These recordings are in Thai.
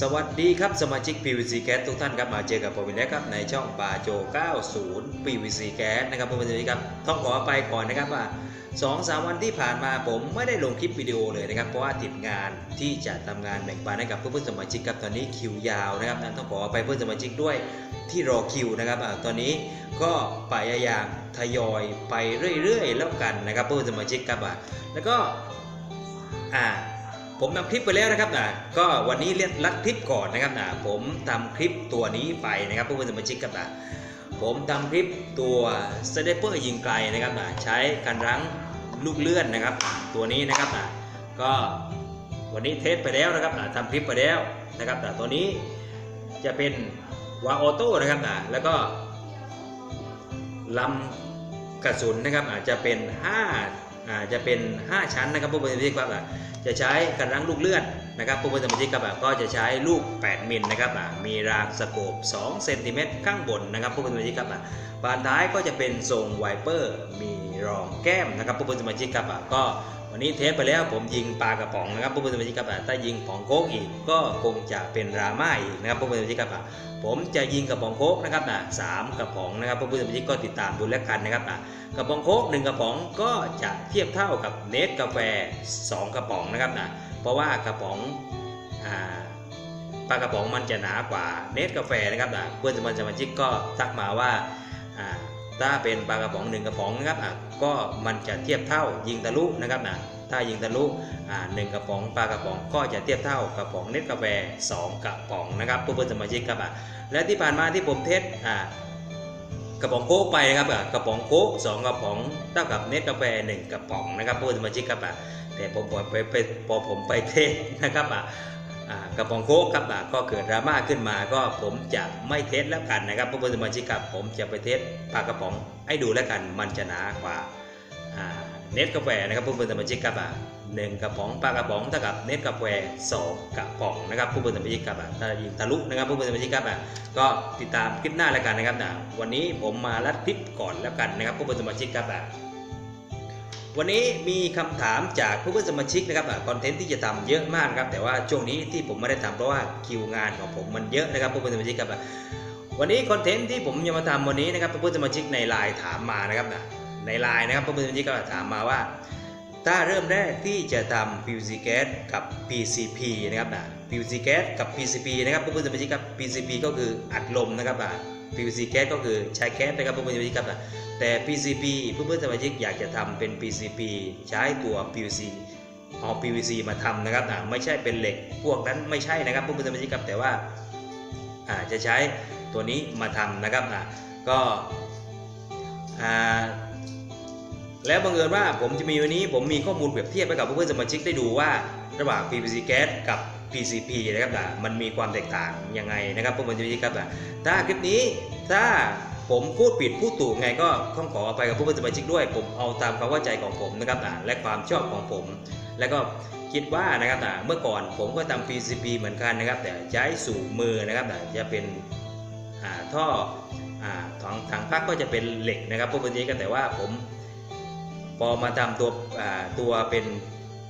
สวัสดีครับ สมาชิก PVC Gas ทุกท่านครับมาเจอกับผมอีกแล้วครับในช่องปาโจ 90 PVC Gas นะครับเพื่อนๆครับต้องขอไปก่อนนะครับว่า2อสาวันที่ผ่านมาผมไม่ได้ลงคลิปวิดีโอเลยนะครับ เพราะว่าติดงานที่จะทำงานแบ่งปันให้กับเพื่อนๆสมาชิกครับตอนนี้คิวยาวนะครับต้องขอไปเพื่อนสมาชิกด้วยที่รอคิวนะครับอตอนนี้ก็พยายามทยอยไปเรื่อยๆ แล้วกันนะครับเพื่อนสมาชิกครับแล้วก็อ่า ผมทำคลิปไปแล้วนะครับนะก็วันนี้เรียกลัดคลิปก่อนนะครับนะผมทำคลิปตัวนี้ไปนะครับเพื่อนๆสมาชิกครับนะผมทำคลิปตัวสเตปเปอร์ยิงไกลนะครับนะใช้กันรั้งลูกเลื่อนนะครับ ตัวนี้นะครับนะก็วันนี้เทสไปแล้วนะครับนะทำคลิปไปแล้วนะครับนะตัวนี้จะเป็นวาออโต้นะครับนะแล้วก็ลำกระสุนนะครับอาจจะเป็น5อาจจะเป็น 5 ชั้นนะครับเพื่อนๆสมาชิกครับนะ จะใช้กันรั้งลูกเลื่อนนะครับผู้บริสมาชิกครับะก็จะใช้ลูก 8 มิลนะครับมีรางสโคป2เซนติเมตรข้างบนนะครับผู้บริสมาชิกครับะบานท้ายก็จะเป็นทรงไวเปอร์มีรองแก้มนะครับผู้บริสมาชิกครับะก็ วันนี้เทสไปแล้วผมยิงปลากระป๋องนะครับผู้บริสมาชิกครับอะถ้ายิงป๋องโคกอีกก็คงจะเป็นราม่าอีกนะครับผู้บริสมาชิกครับผมจะยิงกระป๋องโคกนะครับนะสามกระป๋องนะครับผู้บริสมาชิกก็ติดตามดูแล้วกันนะครับนะกระป๋องโคกหนึ่งกระป๋องก็จะเทียบเท่ากับเนสกาแฟ2 กระป๋องนะครับนะเพราะว่ากระป๋องอ่าปลากระป๋องมันจะหนากว่าเนสกาแฟนะครับนะเพื่อนสมาชิกสมาชิกก็ทักมาว่า ถ้าเป็นปลากระป๋องหนึ่งกระป๋องนะครับอะก็มันจะเทียบเท่ายิงทะลุนะครับนะถ้ายิงทะลุอ่าหนึ่งกระป๋องปลากระป๋องก็จะเทียบเท่ากระป๋องเนสกาแฟ2กระป๋องนะครับเพื่อนสมาชิกครับอะและที่ผ่านมาที่ผมเทสอ่ากระป๋องโค้กไปนะครับอะกระป๋องโค้กสองกระป๋องเท่ากับเนสกาแฟหนึ่งกระป๋องนะครับเพื่อนสมาชิกครับอะแต่ผมไปไปพอผมไปเทสนะครับอะ กระป๋องโค้กครับก็เกิดดราม่าขึ้นมาก็ผมจะไม่เทสแล้วกันนะครับเพื่อนสมาชิกครับผมจะไปเทสปลากระป๋องให้ดูแล้วกันมันจะหนากว่าเนสกาแฟนะครับเพื่อนสมาชิกครับหนึ่งกระป๋องปลากระป๋องเท่ากับเนสกาแฟสองกระป๋องนะครับเพื่อนสมาชิกครับถ้ายิงทะลุนะครับเพื่อนสมาชิกครับก็ติดตามคลิปหน้าแล้วกันนะครับวันนี้ผมมาลัดคลิปก่อนแล้วกันนะครับผู้เป็นสมาชิกครับ วันนี้มีคำถามจากผู้เป็นสมาชิกนะครับคอนเทนต์ที่จะทำเยอะมากครับแต่ว่าช่วงนี้ที่ผมไม่ได้ทำเพราะว่าคิวงานของผมมันเยอะนะครับผู้เป็นสมาชิกครับวันนี้คอนเทนต์ที่ผมจะมาทำวันนี้นะครับผู้เป็นสมาชิกในไลน์ถามมานะครับในไลน์นะครับผู้เป็นสมาชิกก็ถามมาว่า ถ้าเริ่มแรกที่จะทำ PVC gas กับ PCP นะครับนะ PVC gas กับ PCP นะครับเพื่อนสมาชิกครับ PCP ก็คืออัดลมนะครับ PVC gas ก็คือใช้แก๊สนะครับเพื่อนๆสมาชิกครับนะแต่ PCP เพื่อนๆสมาชิกอยากจะทำเป็น PCP ใช้ตัว PVC เอา PVC มาทำนะครับนะไม่ใช่เป็นเหล็กพวกนั้นไม่ใช่นะครับเพื่อนๆสมาชิกครับแต่ว่าอาจะใช้ตัวนี้มาทำนะครับนะก็อ่าแล้วบังเอิญว่าผมจะมีวันนี้ผมมีข้อมูลเปรียบเทียบไปกับเพื่อนๆสมาชิกได้ดูว่าระหว่าง PVC gas กับ PCP นะครับนะมันมีความแตกต่างยังไงนะครับเพื่อนๆสมาชิกครับนะถ้าคลิปนี้ถ้าผมพูดผิดพูดถูกไงก็ต้องขออภัยกับเพื่อนๆสมาชิกด้วย ผมเอาตามความเข้าใจของผมนะครับนะและความชอบของผม แล้วก็คิดว่านะครับนะเมื่อก่อนผมก็ทำ PCP เหมือนกันนะครับ แต่ใช้สูบมือนะครับนะจะเป็นอ่าท่ออ่าถังถังพักก็จะเป็นเหล็กนะครับพื่อนๆสมาชิกกันแต่ว่าผมพอมาทำตัวอ่าตัวเป็น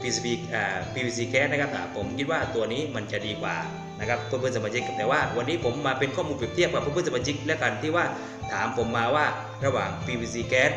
PCB อ่า PVC gas นะครับผมคิดว่าตัวนี้มันจะดีกว่านะครับเพื่อนๆสมาชิกแต่ว่าวันนี้ผมมาเป็นข้อมูลเปรียบเทียบกับเพื่อนๆสมาชิกแล้วกันที่ว่าถามผมมาว่าระหว่าง PVC gas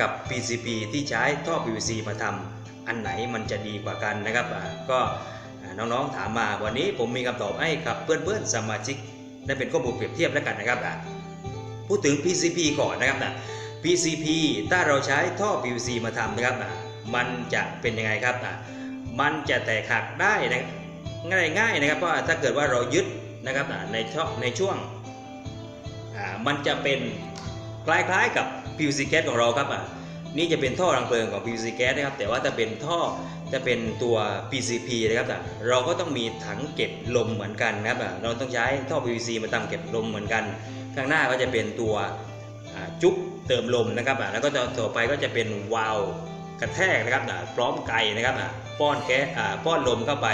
กับ PCP ที่ใช้ท่อ PVC มาทำอันไหนมันจะดีกว่ากันนะครับก็น้องๆถามมาวันนี้ผมมีคำตอบให้กับเพื่อนๆสมาชิกได้เป็นข้อมูลเปรียบเทียบแล้วกันนะครับพูดถึง PCP ก่อนนะครับนะ PCP ถ้าเราใช้ท่อ PVC มาทำนะครับอะ มันจะเป็นยังไงครับอะมันจะแตกหักได้นะง่ายง่ายนะครับเพราะว่าถ้าเกิดว่าเรายึดนะครับอะในช่องในช่วงอ่ามันจะเป็นคล้ายๆกับ PVC gas ของเราครับอะนี่จะเป็นท่อรังเพลิงของ PVC gas นะครับแต่ว่าถ้าเป็นท่อจะเป็นตัว PCP นะครับอะเราก็ต้องมีถังเก็บลมเหมือนกันนะครับอะเราต้องใช้ท่อ PVC มาทำเก็บลมเหมือนกัน ข้างหน้าก็จะเป็นตัวจุ๊บเติมลมนะครับอ่าแล้วก็ต่อไปก็จะเป็นวาล์ว กระแทกนะครับอ่าพร้อมไกนะครับอ่าป้อนแก๊สอ่าป้อนลมเข้าไป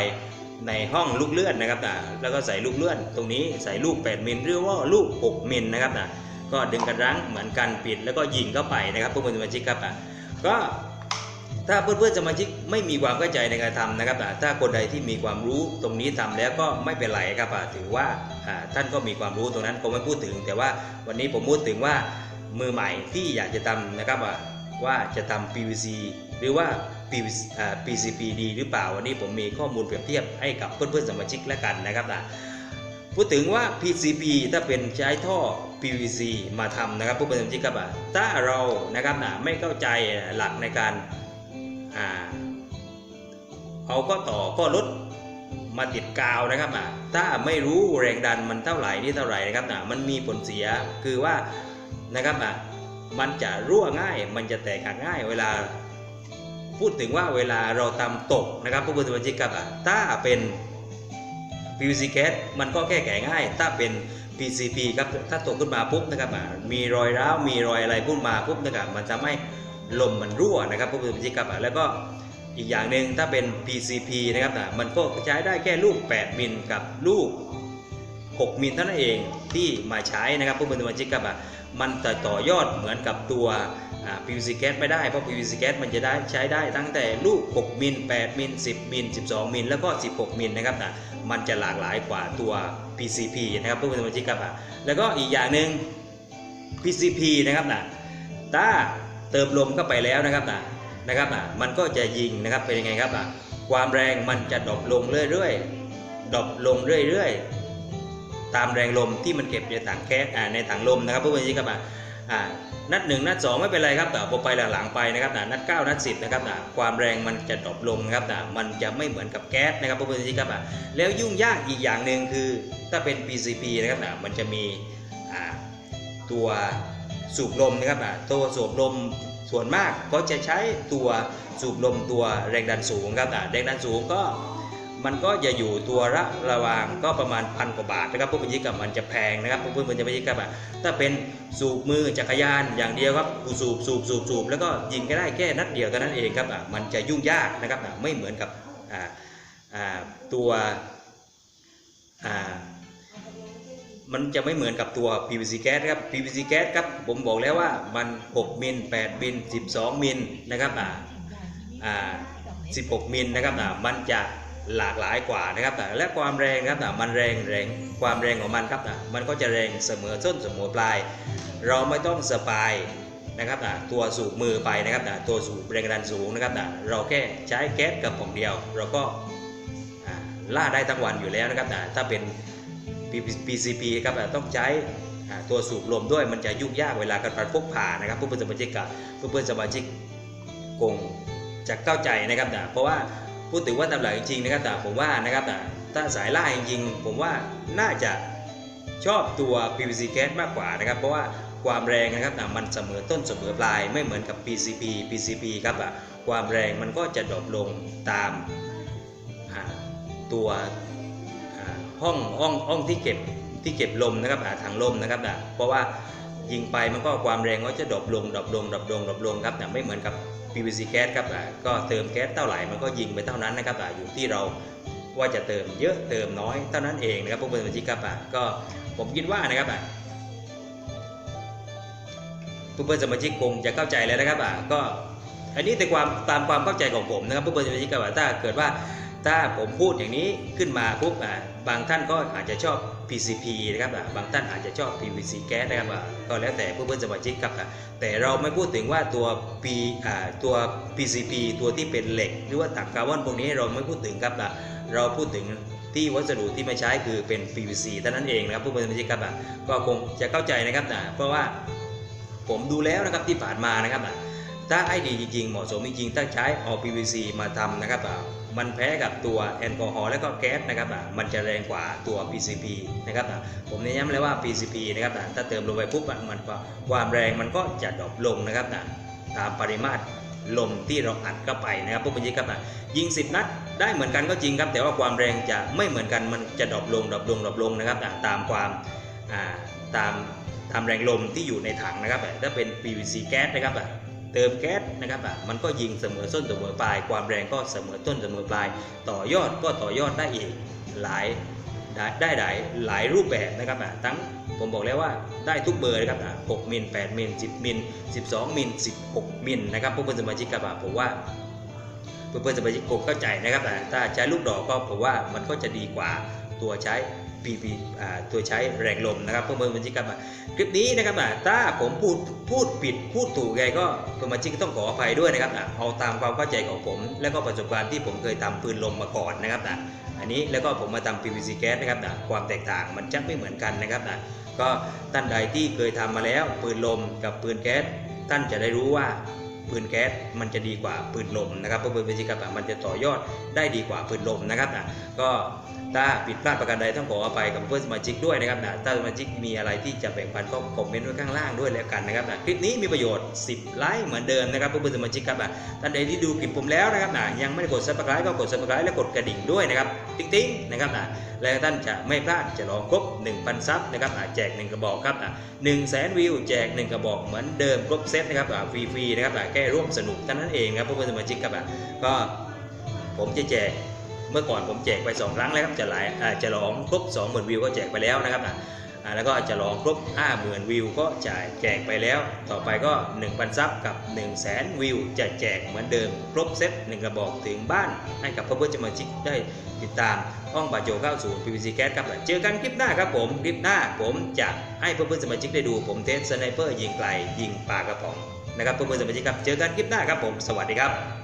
ในห้องลูกเลื่อนนะครับอ่าแล้วก็ใส่ลูกเลื่อน ตรงนี้ใส่ลูก 8 มิลหรือว่าลูก 6 มิลนะครับอ่าก็ดึงกระรั้งเหมือนกันปิดแล้วก็ยิงเข้าไปนะครับเพื่อนสมาชิกครับอ่าก็ถ้าเพื่อนๆสมาชิกไม่มีความเข้าใจในการทำนะครับอ่าถ้าคนใดที่มีความรู้ตรงนี้ทำแล้วก็ไม่เป็นไรครับอ่าถือว่าท่านก็มีความรู้ตรงนั้นผมไม่พูดถึง แต่ว่าวันนี้ผมพูดถึงว่ามือใหม่ที่อยากจะทำนะครับอ่า ว่าจะทำ PVC หรือว่า PCP ดีหรือเปล่า วันนี้ผมมีข้อมูลเปรียบเทียบให้กับเพื่อนๆสมาชิกแล้วกันนะครับอ่าพูดถึงว่า PCP ถ้าเป็นใช้ท่อ PVC มาทำนะครับผู้เป็นสมาชิกครับอะถ้าเรานะครับนะไม่เข้าใจหลักในการอเอาก็ต่อก็ลดมาติดกาวนะครับอะถ้าไม่รู้แรงดันมันเท่าไหร่นี่เท่าไหร่นะครับนะมันมีผลเสียคือว่านะครับอะ มันจะรั่วง่าย มันจะแตกหักง่าย เวลาพูดถึงว่าเวลาเราทำตกนะครับผู้เป็นสมาชิกครับอะถ้าเป็น PVC gas มันก็แก้ไขง่าย ถ้าเป็น PCP ครับถ้าตกขึ้นมาปุ๊บนะครับมีรอยร้าวมีรอยอะไรพุ่งมาปุ๊บนะครับมันจะไม่ลมมันรั่วนะครับพวกคุณผู้ชมครับอ่าแล้วก็อีกอย่างหนึ่งถ้าเป็น PCP นะครับอ่ามันก็ใช้ได้แค่ลูก 8 มิลกับลูก 6 มิลเท่านั้นเองที่มาใช้นะครับพวกคุณผู้ชมครับอ่า มันจะต่อยอดเหมือนกับตัวอ่า PVC gas ไม่ได้ เพราะ PVC gas มันจะได้ใช้ได้ตั้งแต่ลูก 6 มิล 8 มิล 10 มิล 12 มิล แล้วก็ 16 มิลนะครับอะมันจะหลากหลายกว่าตัว PCP นะครับเพื่อนสมาชิกครับอะแล้วก็อีกอย่างหนึ่ง PCP นะครับนะถ้าเติมลมเข้าไปแล้วนะครับนะนะครับนะมันก็จะยิงนะครับเป็นยังไงครับอะความแรงมันจะดรอปลงเรื่อยๆดรอปลงเรื่อย ๆ ตามแรงลมที่มันเก็บในถังแก๊สในถังลมนะครับเพื่อนสมาชิกครับอะอ่านัดหนึ่งนัดสองไม่เป็นไรครับแต่พอไปหลังๆไปนะครับนัดเก้านัดสิบนะครับความแรงมันจะดรอปลงนะครับมันจะไม่เหมือนกับแก๊สนะครับเพื่อนสมาชิกครับแล้วยุ่งยากอีกอย่างหนึ่งคือถ้าเป็น PCP นะครับมันจะมีตัวสูบลมนะครับตัวสูบลมส่วนมากก็จะใช้ตัวสูบลมตัวแรงดันสูงครับแรงดันสูงก็ มันก็จะอยู่ตัวระระวางก็ประมาณพันกว่าบาทนะครับพวกมันยิกับมันจะแพงนะครับพวกเพื่อนๆจะไม่ยิกับอะถ้าเป็นสูบมือจักรยานอย่างเดียวครับสูบสูบสูบสูบแล้วก็ยิงก็ได้แค่นัดเดียวเท่านั้นเองครับอะมันจะยุ่งยากนะครับอะไม่เหมือนกับอ่าอ่าตัวอ่ามันจะไม่เหมือนกับตัว PVC gas นะครับ PVC gas ครับผมบอกแล้วว่ามัน 6 มิล 8 มิล 12 มิลนะครับอ่าอ่า16 มิลนะครับอ่ามันจะ หลากหลายกว่านะครับอ่และความแรงครับอ่มันแรงแรงความแรงของมันครับอ่มันก็จะแรงเสมอต้นเสมอปลาย เราไม่ต้องสปายนะครับอ่ตัวสูบมือไปนะครับอ่ตัวสูบแรงดันสูงนะครับอ่เราแค่ใช้แก๊สกระป๋องเดียว เราก็ล่าได้ทั้งวันอยู่แล้วนะครับแต่ถ้าเป็น PCP ครับต้องใช้ตัวสูบลมด้วยมันจะยุ่งยากเวลาการพกพานะครับเพื่อนสมาชิกกับเพื่อนสมาชิกคงจะเข้าใจนะครับแต่เพราะว่า พูดถึงว่าตามหลักจริงๆนะครับแต่ผมว่านะครับแต่ถ้าสายล่าจริงๆ ผมว่าน่าจะชอบตัว PVC gas มากกว่านะครับ เพราะว่าความแรงนะครับแต่มันเสมอต้นเสมอปลายไม่เหมือนกับ PCP PCP ครับอะความแรงมันก็จะดรอปลงตามตัวห้องห้องห้องที่เก็บที่เก็บลมนะครับอ่าถังลมนะครับนะเพราะว่ายิงไปมันก็ความแรงก็จะดรอปลงดรอปลงดรอปลงดรอปลงครับนะไม่เหมือนกับ PVC แก๊สครับอ่าก็เติมแก๊สเท่าไหร่มันก็ยิงไปเท่านั้นนะครับอ่าอยู่ที่เราว่าจะเติมเยอะเติมน้อยเท่านั้นเองนะครับพวกเพื่อนสมาชิกครับอ่าก็ผมคิดว่านะครับอ่าเพื่อนสมาชิกคงจะเข้าใจแล้วนะครับอ่าก็อันนี้แต่ความตามความเข้าใจของผมนะครับเพื่อนสมาชิกครับว่าถ้าเกิดว่าถ้าผมพูดอย่างนี้ขึ้นมาปุ๊บอ่า บางท่านก็อาจจะชอบ PCP นะครับบางท่านอาจจะชอบ PVC gas นะครับก็แล้วแต่เพื่อนๆสมาชิกครับแต่เราไม่พูดถึงว่าตัว P ตัว PCP ตัวที่เป็นเหล็ก หรือว่าถังคาร์บอนพวกนี้เราไม่พูดถึงครับเราพูดถึงที่วัสดุที่มาใช้คือเป็น PVC เท่านั้นเองนะครับเพื่อนๆสมาชิกครับก็คงจะเข้าใจนะครับอ่าเพราะว่าผมดูแล้วนะครับที่ผ่านมานะครับถ้าไอ้ดีจริงๆเหมาะสมจริงๆถ้าใช้เอา PVC มาทำนะครับ มันแพ้กับตัวแอลกอฮอล์และก็แก๊สนะครับอะมันจะแรงกว่าตัว PCP นะครับอะผมเน้นย้ำเลยว่า PCP นะครับอะถ้าเติมลงไปปุ๊บอะมันก็ความแรงมันก็จะดรอปลงนะครับอะตามปริมาตรลมที่เราอัดเข้าไปนะครับพวกมันยิงครับอะยิง 10 นัดได้เหมือนกันก็จริงครับ แต่ว่าความแรงจะไม่เหมือนกันมันจะดรอปลงดรอปลงดรอปลงนะครับอะตามความอ่าตามตามแรงลมที่อยู่ในถังนะครับอะถ้าเป็น PVC แก๊สนะครับอะ เติมแก๊สนะครับอะมันก็ยิงเสมอต้นเสมอปลาย ความแรงก็เสมอต้นเสมอปลาย ต่อยอดก็ต่อยอดได้อีกหลายได้ได้หลายหลายรูปแบบนะครับอะทั้งผมบอกแล้วว่าได้ทุกเบอร์นะครับอะ6มิล8มิล10มิล12มิล16มิลนะครับพวกเพื่อนสมาชิกครับอะผมว่าเพื่อนสมาชิกคงเข้าใจนะครับอ่าถ้าใช้ลูกดอกก็ผมว่ามันก็จะดีกว่าตัวใช้ ตัวใช้แรงลมนะครับเพื่อนๆสมาชิกครับอะคลิปนี้นะครับอะถ้าผมพูดพูดผิดพูดถูกไงก็สมาชิกก็ต้องขออภัยด้วยนะครับอะเอาตามความเข้าใจของผม แล้วก็ประสบการณ์ที่ผมเคยทำปืนลมมาก่อนนะครับอะอันนี้แล้วก็ผมมาทำ PVC แก๊สนะครับอะความแตกต่างมันจะไม่เหมือนกันนะครับอะก็ท่านใดที่เคยทำมาแล้วปืนลมกับปืนแก๊สท่านจะได้รู้ว่า ปืนแก๊สมันจะดีกว่าปืนลมนะครับเพราะปืน PVC ครับอะมันจะต่อยอดได้ดีกว่าปืนลมนะครับอะก็ถ้าผิดพลาดประการใดต้องขออภัยกับเพื่อนสมาชิกด้วยนะครับนะถ้าสมาชิกมีอะไรที่จะแบ่งปันก็คอมเมนต์ไว้ข้างล่างด้วยแล้วกันนะครับนะคลิปนี้มีประโยชน์ 10 ไลค์เหมือนเดิมนะครับเพื่อนสมาชิกครับนะท่านใดที่ดูคลิปผมแล้วนะครับนะยังไม่ได้กด subscribe ก็กด subscribe และกดกระดิ่งด้วยนะครับติ๊งติ๊งๆนะครับนะและท่านจะไม่พลาดจะลองครบ 1,000 ซับนะครับอะแจก 1 กระบอกครับอะ1แสนวิวแจก 1 กระบอกเหมือนเดิมครบเซตนะครับอะฟรีๆนะครับอะแค่ร่วมสนุกเท่านั้นเองครับเพื่อนสมาชิกครับก็ผมจะแจกเมื่อก่อนผมแจกไป 2 ครั้งแล้วครับจะหลายจะลองครบ 20,000 วิวก็แจกไปแล้วนะครับอะแล้วก็จะลองครบ 50,000 วิวก็จ่ายแจกไปแล้ว ต่อไปก็ 1,000 ซับกับ 100,000 วิว จะแจกเหมือนเดิม ครบเซต1กระบอกถึงบ้าน ให้กับเพื่อนๆสมาชิกได้ติดตามห้องบาโจ90 PVC Gas ครับเจอกันคลิปหน้าครับผม คลิปหน้าผมจะให้เพื่อนๆสมาชิกได้ดู ผมเทสสไนเปอร์ยิงไกลยิงปลากระป๋อง นะครับเพื่อนๆสมาชิกครับ เจอกันคลิปหน้าครับผม สวัสดีครับ